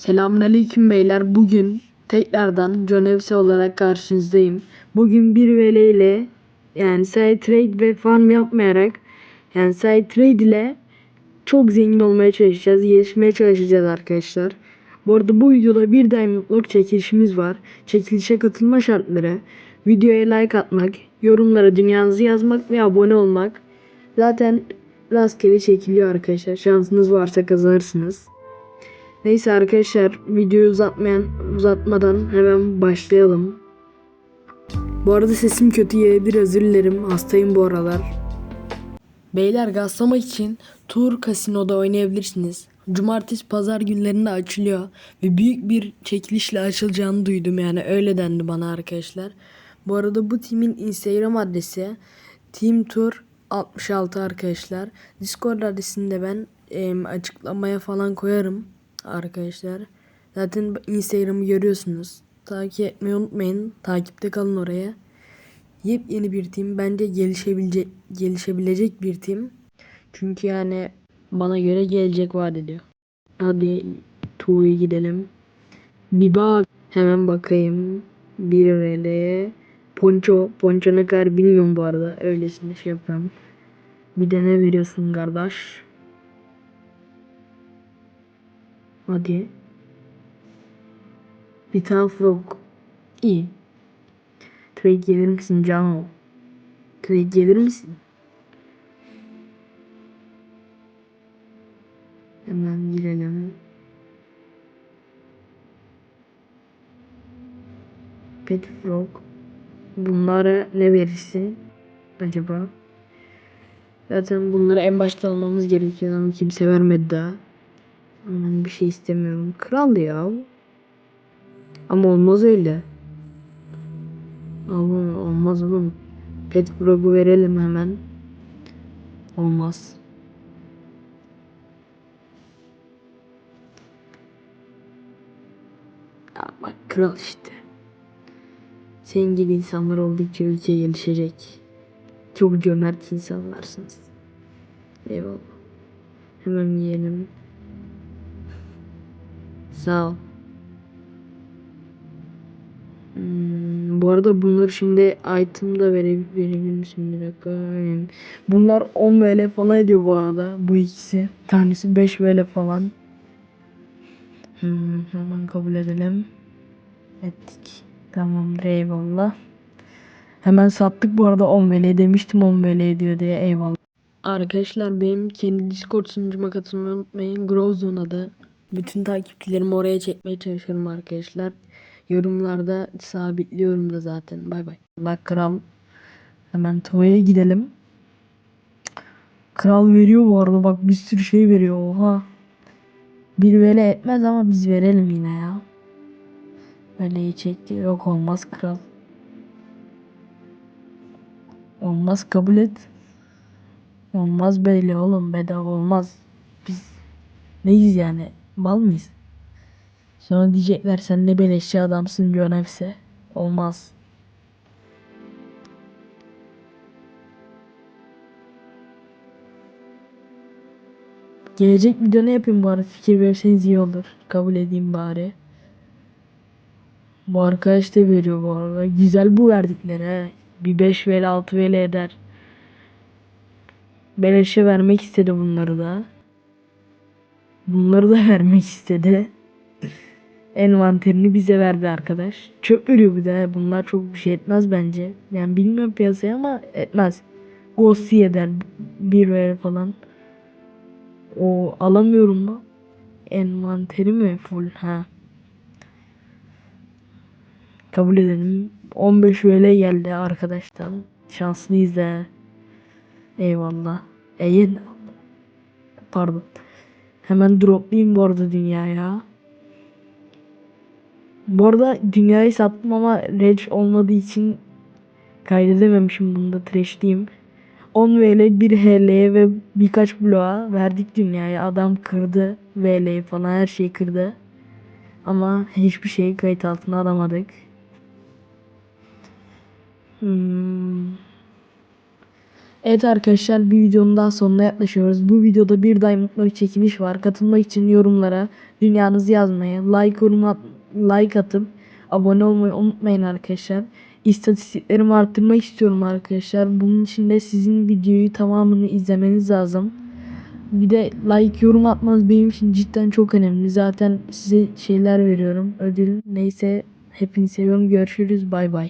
Selamünaleyküm beyler. Bugün tekrardan FC olarak karşınızdayım. Bugün bir vele ile yani side trade ve farm yapmayarak yani side trade ile çok zengin olmaya çalışacağız. Gelişmeye çalışacağız arkadaşlar. Bu arada bu videoda bir diamondluk çekilişimiz var. Çekilişe katılma şartları videoya like atmak, yorumlara dünyanızı yazmak ve abone olmak. Zaten rastgele çekiliyor arkadaşlar. Şansınız varsa kazanırsınız. Neyse arkadaşlar videoyu uzatmayan uzatmadan hemen başlayalım. Bu arada sesim kötü gelebilir özür dilerim. Hastayım bu aralar. Beyler gazlamak için Tur Kasino'da oynayabilirsiniz. Cumartesi pazar günlerinde açılıyor ve büyük bir çekilişle açılacağını duydum yani öyle dendi bana arkadaşlar. Bu arada bu timin Instagram adresi Team Tour 66 arkadaşlar. Discord adresini de ben em, açıklamaya falan koyarım arkadaşlar. Zaten Instagram'ı görüyorsunuz. Takip etmeyi unutmayın. Takipte kalın oraya. Yepyeni bir tim. Bence gelişebilecek gelişebilecek bir tim. Çünkü yani bana göre gelecek vaat ediyor. Hadi Tuğ'ya gidelim. Bir bak. Hemen bakayım. Bir VL'ye. Ponço. Ponço ne kadar bilmiyorum bu arada. Öylesine şey yapıyorum. Bir de ne veriyorsun kardeş? Hadi. Tane frog. İyi. Trade gelir misin Cano? Trade gelir misin? Hemen girelim. Pet frog. Bunlara ne verirsin acaba? Zaten bunları en başta almamız gerekiyor ama kimse vermedi daha. Ben bir şey istemiyorum. Kral ya. Ama olmaz öyle. Ama olmaz oğlum. Pet Frog'u verelim hemen. Olmaz. Ya bak kral işte. Senin gibi insanlar oldukça ülke gelişecek. Çok cömert insanlarsınız. Eyvallah. Hemen yiyelim. Ol. Hmm, bu arada bunları şimdi item'da vere, verebilir misin bir dakika? Yani bunlar 10 VL falan ediyor bu arada bu ikisi. Tanesi 5 VL falan. Hmm, hemen kabul edelim. Ettik. Tamamdır eyvallah. Hemen sattık bu arada 10 VL demiştim 10 VL ediyor diye eyvallah. Arkadaşlar benim kendi Discord sunucuma katılmayı unutmayın. Growzone adı. Bütün takipçilerimi oraya çekmeye çalışıyorum arkadaşlar. Yorumlarda sabitliyorum da zaten. Bay bay. Allah kral. Hemen Tova'ya gidelim. Kral veriyor bu arada bak bir sürü şey veriyor oha. Bir vele etmez ama biz verelim yine ya. Veleyi çekti yok olmaz kral. Olmaz kabul et. Olmaz böyle oğlum bedava olmaz. Biz neyiz yani? Mal mıyız? Sonra diyecekler sen ne beleşçi adamsın hepsi. Olmaz. Gelecek videoda yapayım bari fikir verirseniz iyi olur. Kabul edeyim bari. Bu arkadaş da veriyor bu arada. Güzel bu verdikleri he. Bir 5 vl 6 vl eder. Beleşe vermek istedi bunları da. Bunları da vermek istedi. Envanterini bize verdi arkadaş. Çöp veriyor bir de. Bunlar çok bir şey etmez bence. Yani bilmiyorum piyasaya ama etmez. Ghosti eder. Bir ver falan. O alamıyorum mu? Envanteri mi full? Ha. Kabul edelim. 15 öyle geldi arkadaşlar. Şanslıyız da. Eyvallah. Eyin. Pardon. Hemen droplayayım bu arada dünyaya. Bu arada dünyayı sattım ama reg olmadığı için kaydedememişim bunu da trashleyeyim. 10 VL 1 HL'ye ve birkaç bloğa verdik dünyayı. Adam kırdı VL'yi falan her şeyi kırdı. Ama hiçbir şeyi kayıt altına alamadık. Hmm. Evet arkadaşlar bir videonun daha sonuna yaklaşıyoruz. Bu videoda bir Diamond'la bir çekiliş var. Katılmak için yorumlara dünyanızı yazmayı, like, yorum at- like atıp abone olmayı unutmayın arkadaşlar. İstatistiklerimi arttırmak istiyorum arkadaşlar. Bunun için de sizin videoyu tamamını izlemeniz lazım. Bir de like yorum atmanız benim için cidden çok önemli. Zaten size şeyler veriyorum. Ödül neyse hepinizi seviyorum. Görüşürüz. Bay bay.